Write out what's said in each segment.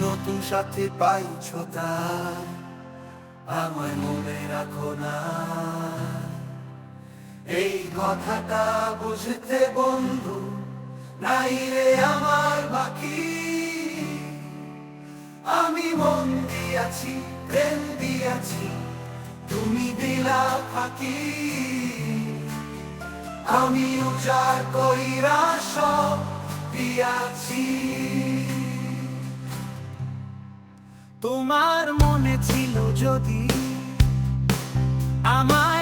নতুন সাথে পাইছ তার আমায় মনে রাখো না। এই কথাটা বুঝতে বন্ধু নাই রে আমার বাকি। আমি মন দিয়াছি, প্রেম দিয়াছি, তুমি দিলা ফাঁকি। আমি উজার কইরা সব দিয়াছি। তোমার মনে ছিল যদি আমায়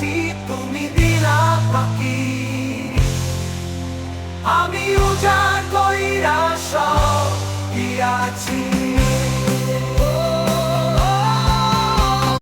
see